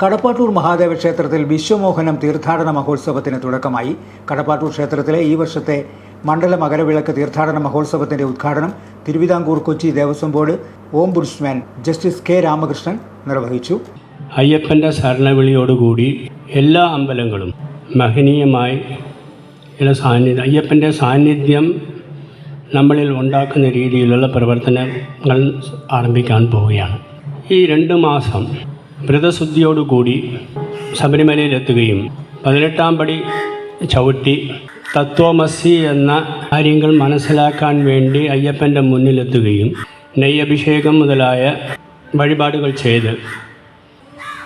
കടപ്പാട്ടൂർ മഹാദേവ ക്ഷേത്രത്തിൽ വിശ്വമോഹനം തീർത്ഥാടന മഹോത്സവത്തിന് തുടക്കമായി. കടപ്പാട്ടൂർ ക്ഷേത്രത്തിലെ ഈ വർഷത്തെ മണ്ഡല മകരവിളക്ക് തീർത്ഥാടന മഹോത്സവത്തിന്റെ ഉദ്ഘാടനം Travancore Cochin Devaswom board ombudsman justice K Ramakrishnan നിർവഹിച്ചു. അയ്യപ്പന്റെ ശരണവിളിയോടുകൂടി എല്ലാ അമ്പലങ്ങളും മഹനീയമായി സാന്നിധ്യം അയ്യപ്പന്റെ സാന്നിധ്യം നമ്മളിൽ ഉണ്ടാക്കുന്ന രീതിയിലുള്ള പ്രവർത്തനങ്ങൾ ആരംഭിക്കാൻ പോവുകയാണ്. ഈ രണ്ട് മാസം വ്രതശുദ്ധിയോടുകൂടി ശബരിമലയിലെത്തുകയും പതിനെട്ടാം പടി ചവിട്ടി തത്വമസി എന്ന കാര്യങ്ങൾ മനസ്സിലാക്കാൻ വേണ്ടി അയ്യപ്പന്റെ മുന്നിലെത്തുകയും നെയ്യഭിഷേകം മുതലായ വഴിപാടുകൾ ചെയ്ത്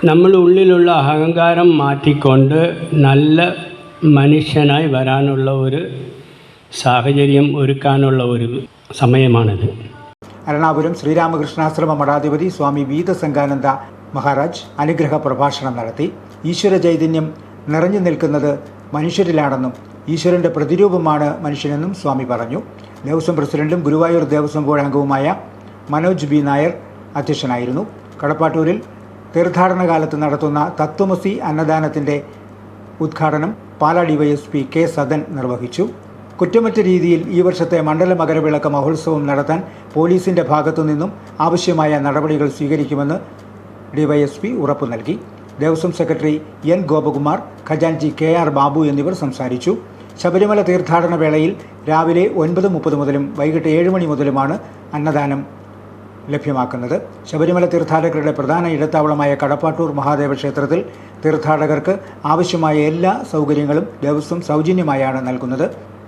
നമ്മൾ ഉള്ളിലുള്ള അഹങ്കാരം മാറ്റിക്കൊണ്ട് നല്ല മനുഷ്യനായി വരാനുള്ള ഒരു സാഹചര്യം ഒരുക്കാനുള്ള ഒരു സമയമാണിത്. എറണാകുളം ശ്രീരാമകൃഷ്ണാശ്രമ മഠാധിപതി സ്വാമി വീതസംഗാനന്ദ മഹാരാജ് അനുഗ്രഹ പ്രഭാഷണം നടത്തി. ഈശ്വര ചൈതന്യം നിറഞ്ഞു നിൽക്കുന്നത് മനുഷ്യരിലാണെന്നും ഈശ്വരന്റെ പ്രതിരൂപമാണ് മനുഷ്യനെന്നും സ്വാമി പറഞ്ഞു. ദേവസ്വം പ്രസിഡന്റും ഗുരുവായൂർ ദേവസ്വം ബോർഡ് അംഗവുമായ മനോജ് ബി. നായർ അധ്യക്ഷനായിരുന്നു. കടപ്പാട്ടൂരിൽ തീർത്ഥാടന കാലത്ത് നടത്തുന്ന തത്വമസി അന്നദാനത്തിന്റെ ഉദ്ഘാടനം പാലാ ഡിവൈഎസ്പി കെ സദൻ നിർവഹിച്ചു. കുറ്റമറ്റ രീതിയിൽ ഈ വർഷത്തെ മണ്ഡല മകരവിളക്ക് മഹോത്സവം നടത്താൻ പോലീസിന്റെ ഭാഗത്തു നിന്നും ആവശ്യമായ നടപടികൾ സ്വീകരിക്കുമെന്ന് ഡിവൈഎസ്പി ഉറപ്പു നൽകി. ദേവസ്വം സെക്രട്ടറി എൻ ഗോപകുമാർ ഖജാൻജി കെ ആർ ബാബു എന്നിവർ സംസാരിച്ചു. ശബരിമല തീർത്ഥാടന വേളയിൽ രാവിലെ ഒൻപത് മുപ്പത് മുതലും വൈകിട്ട് ഏഴ് മണി മുതലുമാണ് അന്നദാനം ലഭ്യമാക്കുന്നത്. ശബരിമല തീർത്ഥാടകരുടെ പ്രധാന ഇടത്താവളമായ കടപ്പാട്ടൂർ മഹാദേവ ക്ഷേത്രത്തിൽ തീർത്ഥാടകർക്ക് ആവശ്യമായ എല്ലാ സൗകര്യങ്ങളും ദേവസ്വം സൗജന്യമായാണ് നൽകുന്നത്.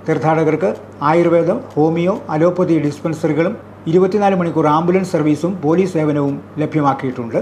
തീർത്ഥാടകർക്ക് ആയുർവേദം ഹോമിയോ അലോപ്പതി ഡിസ്പെൻസറികളും ഇരുപത്തിനാല് മണിക്കൂർ ആംബുലൻസ് സർവീസും പോലീസ് സേവനവും ലഭ്യമാക്കിയിട്ടുണ്ട്.